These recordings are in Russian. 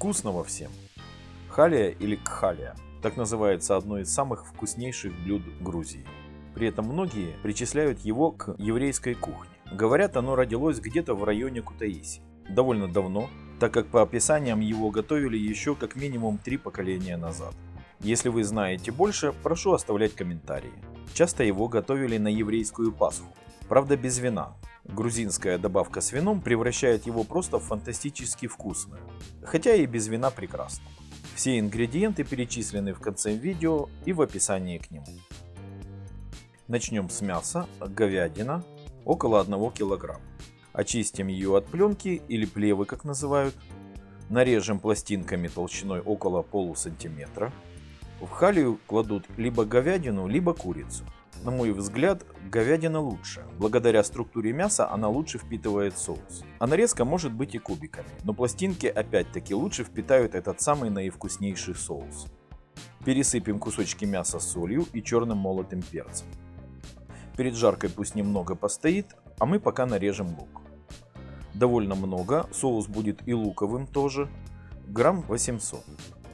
Вкусного всем! Халия или кхалия – так называется одно из самых вкуснейших блюд Грузии. При этом многие причисляют его к еврейской кухне. Говорят, оно родилось где-то в районе Кутаиси. Довольно давно, так как по описаниям его готовили еще как минимум три поколения назад. Если вы знаете больше, прошу оставлять комментарии. Часто его готовили на еврейскую Пасху, правда без вина. Грузинская добавка с вином превращает его просто в фантастически вкусную, хотя и без вина прекрасно. Все ингредиенты перечислены в конце видео и в описании к нему. Начнем с мяса, говядина, около 1 кг. Очистим ее от пленки или плевы, как называют. Нарежем пластинками толщиной около полусантиметра. В халию кладут либо говядину, либо курицу. На мой взгляд, говядина лучше. Благодаря структуре мяса она лучше впитывает соус. А нарезка может быть и кубиками, но пластинки опять-таки лучше впитают этот самый наивкуснейший соус. Пересыпем кусочки мяса солью и черным молотым перцем. Перед жаркой пусть немного постоит, а мы пока нарежем лук. Довольно много, соус будет и луковым тоже, грамм 800.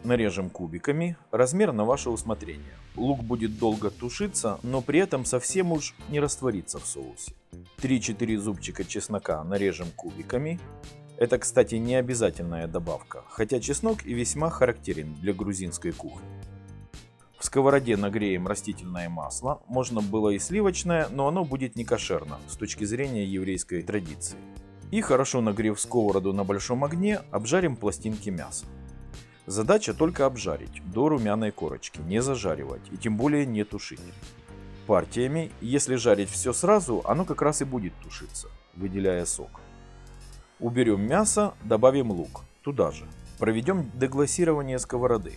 Нарежем кубиками, размер на ваше усмотрение. Лук будет долго тушиться, но при этом совсем уж не растворится в соусе. 3-4 зубчика чеснока нарежем кубиками. Это, кстати, не обязательная добавка, хотя чеснок и весьма характерен для грузинской кухни. В сковороде нагреем растительное масло, можно было и сливочное, но оно будет не кошерно с точки зрения еврейской традиции. И хорошо нагрев сковороду на большом огне, обжарим пластинки мяса. Задача только обжарить до румяной корочки, не зажаривать и тем более не тушить. Партиями, если жарить все сразу, оно как раз и будет тушиться, выделяя сок. Уберем мясо, добавим лук, туда же. Проведем деглассирование сковороды,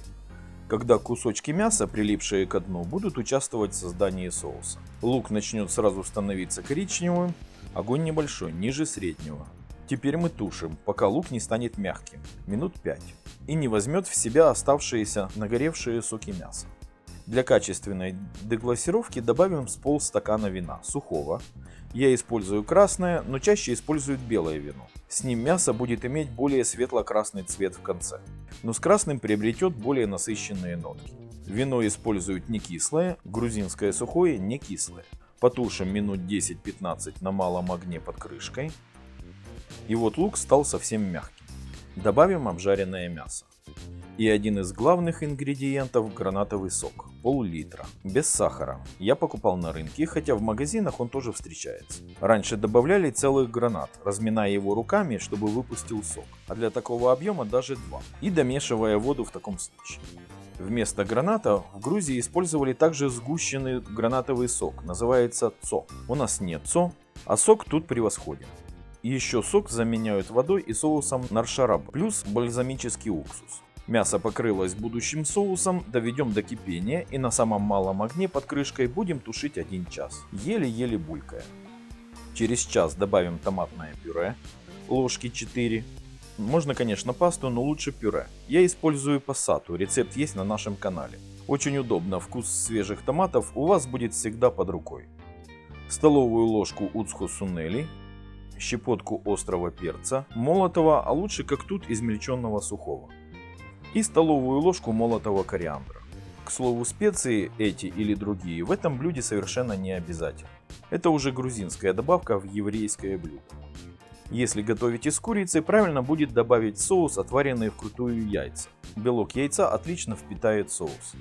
когда кусочки мяса, прилипшие к дну, будут участвовать в создании соуса. Лук начнет сразу становиться коричневым, огонь небольшой, ниже среднего. Теперь мы тушим, пока лук не станет мягким, минут 5 и не возьмет в себя оставшиеся нагоревшие соки мяса. Для качественной деглассировки добавим с полстакана вина, сухого. Я использую красное, но чаще используют белое вино. С ним мясо будет иметь более светло-красный цвет в конце, но с красным приобретет более насыщенные нотки. Вино используют не кислое, грузинское сухое не кислое. Потушим минут 10-15 на малом огне под крышкой. И вот лук стал совсем мягкий. Добавим обжаренное мясо. И один из главных ингредиентов – гранатовый сок, пол-литра, без сахара. Я покупал на рынке, хотя в магазинах он тоже встречается. Раньше добавляли целый гранат, разминая его руками, чтобы выпустил сок, а для такого объема даже два, и домешивая воду в таком случае. Вместо граната в Грузии использовали также сгущенный гранатовый сок, называется ЦО. У нас нет ЦО, а сок тут превосходен. Еще сок заменяют водой и соусом наршараб, плюс бальзамический уксус. Мясо покрылось будущим соусом, доведем до кипения и на самом малом огне под крышкой будем тушить 1 час, еле-еле булькая. Через час добавим томатное пюре, ложки 4. Можно, конечно, пасту, но лучше пюре. Я использую пассату, рецепт есть на нашем канале. Очень удобно, вкус свежих томатов у вас будет всегда под рукой. Столовую ложку уцху сунели, щепотку острого перца, молотого, а лучше как тут измельченного сухого. И столовую ложку молотого кориандра. К слову, специи эти или другие в этом блюде совершенно не обязательно. Это уже грузинская добавка в еврейское блюдо. Если готовите с курицей, правильно будет добавить соус, отваренный вкрутую яйца. Белок яйца отлично впитает соус.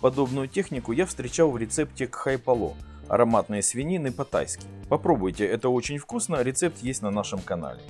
Подобную технику я встречал в рецепте кхайпало, ароматной свинины по-тайски. Попробуйте, это очень вкусно, рецепт есть на нашем канале.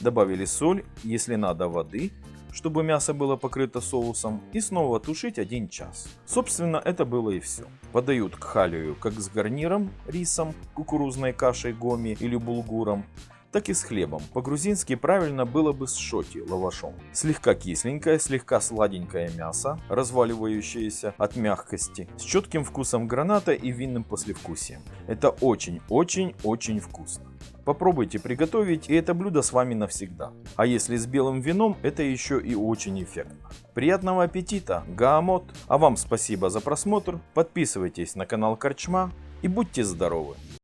Добавили соль, если надо воды, чтобы мясо было покрыто соусом, и снова тушить 1 час. Собственно, это было и все. Подают кхалию как с гарниром, рисом, кукурузной кашей гоми или булгуром, так и с хлебом. По-грузински правильно было бы с шоти, лавашом. Слегка кисленькое, слегка сладенькое мясо, разваливающееся от мягкости, с четким вкусом граната и винным послевкусием. Это очень-очень-очень вкусно. Попробуйте приготовить, и это блюдо с вами навсегда. А если с белым вином, это еще и очень эффектно. Приятного аппетита, гаамот! А вам спасибо за просмотр, подписывайтесь на канал Корчма и будьте здоровы!